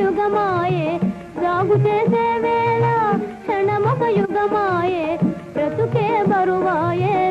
యుగమాయే. సాగు చేసే వేళ క్షణమొక యుగమాయే. బ్రతుకే బరువాయే